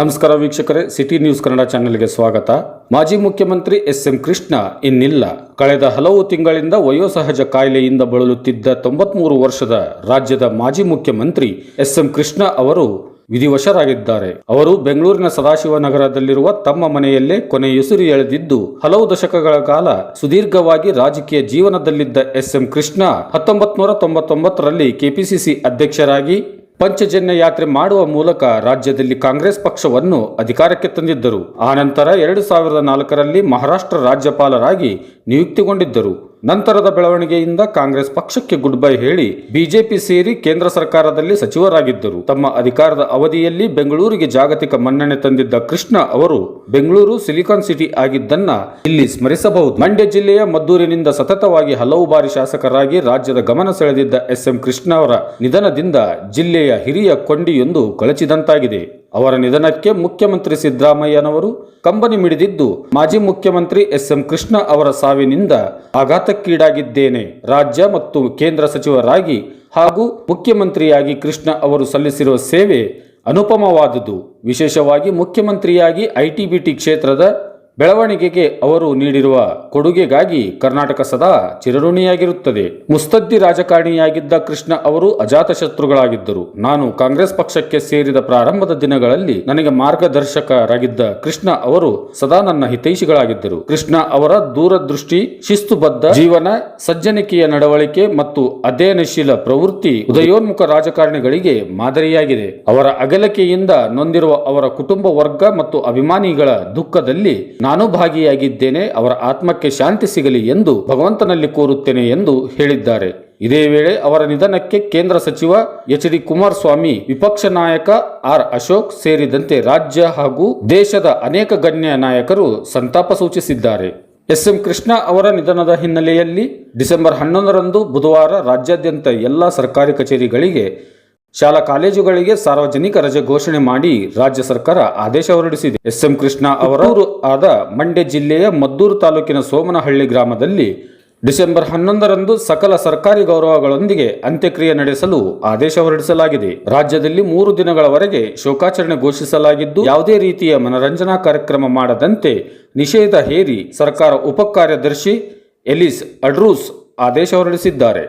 ನಮಸ್ಕಾರ ವೀಕ್ಷಕರೇ, city news Kannada ಚಾನೆಲ್ಗೆ ಸ್ವಾಗತ. ಮಾಜಿ ಮುಖ್ಯಮಂತ್ರಿ ಎಸ್ ಎಂ ಕೃಷ್ಣ ಇನ್ನಿಲ್ಲ. ಕಳೆದ ಹಲವು ತಿಂಗಳಿಂದ ವಯೋಸಹಜ ಕಾಯಿಲೆಯಿಂದ ಬಳಲುತ್ತಿದ್ದ ತೊಂಬತ್ಮೂರು ವರ್ಷದ ರಾಜ್ಯದ ಮಾಜಿ ಮುಖ್ಯಮಂತ್ರಿ ಎಸ್ ಎಂ ಕೃಷ್ಣ ಅವರು ವಿಧಿವಶರಾಗಿದ್ದಾರೆ. ಅವರು ಬೆಂಗಳೂರಿನ ಸದಾಶಿವನಗರದಲ್ಲಿರುವ ತಮ್ಮ ಮನೆಯಲ್ಲೇ ಕೊನೆಯುಸಿರು ಎಳೆದಿದ್ದು, ಹಲವು ದಶಕಗಳ ಕಾಲ ಸುದೀರ್ಘವಾಗಿ ರಾಜಕೀಯ ಜೀವನದಲ್ಲಿದ್ದ ಎಸ್ ಎಂ ಕೃಷ್ಣ ಹತ್ತೊಂಬತ್ ನೂರ ತೊಂಬತ್ತೊಂಬತ್ತರಲ್ಲಿ ಕೆಪಿಸಿಸಿ ಅಧ್ಯಕ್ಷರಾಗಿ ಪಂಚಜನ್ಯ ಯಾತ್ರೆ ಮಾಡುವ ಮೂಲಕ ರಾಜ್ಯದಲ್ಲಿ ಕಾಂಗ್ರೆಸ್ ಪಕ್ಷವನ್ನು ಅಧಿಕಾರಕ್ಕೆ ತಂದಿದ್ದರು. ಆನಂತರ ಎರಡು ಸಾವಿರದ ನಾಲ್ಕರಲ್ಲಿ ಮಹಾರಾಷ್ಟ್ರ ರಾಜ್ಯಪಾಲರಾಗಿ ನಿಯುಕ್ತಿಗೊಂಡಿದ್ದರು. ನಂತರದ ಬೆಳವಣಿಗೆಯಿಂದ ಕಾಂಗ್ರೆಸ್ ಪಕ್ಷಕ್ಕೆ ಗುಡ್ ಬೈ ಹೇಳಿ ಬಿಜೆಪಿ ಸೇರಿ ಕೇಂದ್ರ ಸರ್ಕಾರದಲ್ಲಿ ಸಚಿವರಾಗಿದ್ದರು. ತಮ್ಮ ಅಧಿಕಾರದ ಅವಧಿಯಲ್ಲಿ ಬೆಂಗಳೂರಿಗೆ ಜಾಗತಿಕ ಮನ್ನಣೆ ತಂದಿದ್ದ ಕೃಷ್ಣ ಅವರು ಬೆಂಗಳೂರು ಸಿಲಿಕಾನ್ ಸಿಟಿ ಆಗಿದ್ದನ್ನ ಇಲ್ಲಿ ಸ್ಮರಿಸಬಹುದು. ಮಂಡ್ಯ ಜಿಲ್ಲೆಯ ಮದ್ದೂರಿನಿಂದ ಸತತವಾಗಿ ಹಲವು ಬಾರಿ ಶಾಸಕರಾಗಿ ರಾಜ್ಯದ ಗಮನ ಸೆಳೆದಿದ್ದ ಎಸ್ ಎಂ ಕೃಷ್ಣ ಅವರ ನಿಧನದಿಂದ ಜಿಲ್ಲೆಯ ಹಿರಿಯ ಕೊಂಡಿಯೊಂದು ಕಳಚಿದಂತಾಗಿದೆ. ಅವರ ನಿಧನಕ್ಕೆ ಮುಖ್ಯಮಂತ್ರಿ ಸಿದ್ದರಾಮಯ್ಯನವರು ಕಂಬನಿ ಮಿಡಿದಿದ್ದು, ಮಾಜಿ ಮುಖ್ಯಮಂತ್ರಿ ಎಸ್ ಎಂ ಕೃಷ್ಣ ಅವರ ಸಾವಿನಿಂದ ಆಘಾತಕ್ಕೀಡಾಗಿದ್ದೇನೆ. ರಾಜ್ಯ ಮತ್ತು ಕೇಂದ್ರ ಸಚಿವರಾಗಿ ಹಾಗೂ ಮುಖ್ಯಮಂತ್ರಿಯಾಗಿ ಕೃಷ್ಣ ಅವರು ಸಲ್ಲಿಸಿರುವ ಸೇವೆ ಅನುಪಮವಾದುದು. ವಿಶೇಷವಾಗಿ ಮುಖ್ಯಮಂತ್ರಿಯಾಗಿ ಐಟಿಬಿಟಿ ಕ್ಷೇತ್ರದ ಬೆಳವಣಿಗೆಗೆ ಅವರು ನೀಡಿರುವ ಕೊಡುಗೆಗಾಗಿ ಕರ್ನಾಟಕ ಸದಾ ಚಿರಋಣಿಯಾಗಿರುತ್ತದೆ. ಮುಸ್ತದ್ದಿ ರಾಜಕಾರಣಿಯಾಗಿದ್ದ ಕೃಷ್ಣ ಅವರು ಅಜಾತಶತ್ರುಗಳಾಗಿದ್ದರು. ನಾನು ಕಾಂಗ್ರೆಸ್ ಪಕ್ಷಕ್ಕೆ ಸೇರಿದ ಪ್ರಾರಂಭದ ದಿನಗಳಲ್ಲಿ ನನಗೆ ಮಾರ್ಗದರ್ಶಕರಾಗಿದ್ದ ಕೃಷ್ಣ ಅವರು ಸದಾ ನನ್ನ ಹಿತೈಷಿಗಳಾಗಿದ್ದರು. ಕೃಷ್ಣ ಅವರ ದೂರದೃಷ್ಟಿ, ಶಿಸ್ತುಬದ್ಧ ಜೀವನ, ಸಜ್ಜನಿಕೆಯ ನಡವಳಿಕೆ ಮತ್ತು ಅಧ್ಯಯನಶೀಲ ಪ್ರವೃತ್ತಿ ಉದಯೋನ್ಮುಖ ರಾಜಕಾರಣಿಗಳಿಗೆ ಮಾದರಿಯಾಗಿದೆ. ಅವರ ಅಗಲಿಕೆಯಿಂದ ನೊಂದಿರುವ ಅವರ ಕುಟುಂಬ ವರ್ಗ ಮತ್ತು ಅಭಿಮಾನಿಗಳ ದುಃಖದಲ್ಲಿ ನಾನು ಭಾಗಿಯಾಗಿದ್ದೇನೆ, ಅವರ ಆತ್ಮಕ್ಕೆ ಶಾಂತಿ ಸಿಗಲಿ ಎಂದು ಭಗವಂತನಲ್ಲಿ ಕೋರುತ್ತೇನೆ ಎಂದು ಹೇಳಿದ್ದಾರೆ. ಇದೇ ವೇಳೆ ಅವರ ನಿಧನಕ್ಕೆ ಕೇಂದ್ರ ಸಚಿವ ಎಚ್ ಡಿ ಕುಮಾರಸ್ವಾಮಿ, ವಿಪಕ್ಷ ನಾಯಕ ಆರ್ ಅಶೋಕ್ ಸೇರಿದಂತೆ ರಾಜ್ಯ ಹಾಗೂ ದೇಶದ ಅನೇಕ ಗಣ್ಯ ನಾಯಕರು ಸಂತಾಪ ಸೂಚಿಸಿದ್ದಾರೆ. ಎಸ್ ಎಂ ಕೃಷ್ಣ ಅವರ ನಿಧನದ ಹಿನ್ನೆಲೆಯಲ್ಲಿ ಡಿಸೆಂಬರ್ ಹನ್ನೊಂದರಂದು ಬುಧವಾರ ರಾಜ್ಯಾದ್ಯಂತ ಎಲ್ಲ ಸರ್ಕಾರಿ ಕಚೇರಿಗಳಿಗೆ ಶಾಲಾ ಕಾಲೇಜುಗಳಿಗೆ ಸಾರ್ವಜನಿಕ ರಜೆ ಘೋಷಣೆ ಮಾಡಿ ರಾಜ್ಯ ಸರ್ಕಾರ ಆದೇಶ ಹೊರಡಿಸಿದೆ. ಎಸ್ ಎಂ ಕೃಷ್ಣ ಅವರವರು ಆದ ಮಂಡ್ಯ ಜಿಲ್ಲೆಯ ಮದ್ದೂರು ತಾಲೂಕಿನ ಸೋಮನಹಳ್ಳಿ ಗ್ರಾಮದಲ್ಲಿ ಡಿಸೆಂಬರ್ ಹನ್ನೊಂದರಂದು ಸಕಲ ಸರ್ಕಾರಿ ಗೌರವಗಳೊಂದಿಗೆ ಅಂತ್ಯಕ್ರಿಯೆ ನಡೆಸಲು ಆದೇಶ ಹೊರಡಿಸಲಾಗಿದೆ. ರಾಜ್ಯದಲ್ಲಿ ಮೂರು ದಿನಗಳವರೆಗೆ ಶೋಕಾಚರಣೆ ಘೋಷಿಸಲಾಗಿದ್ದು ಯಾವುದೇ ರೀತಿಯ ಮನರಂಜನಾ ಕಾರ್ಯಕ್ರಮ ಮಾಡದಂತೆ ನಿಷೇಧ ಹೇರಿ ಸರ್ಕಾರ ಉಪ ಕಾರ್ಯದರ್ಶಿ ಎಲಿಸ್ ಅಡ್ರೂಸ್ ಆದೇಶ ಹೊರಡಿಸಿದ್ದಾರೆ.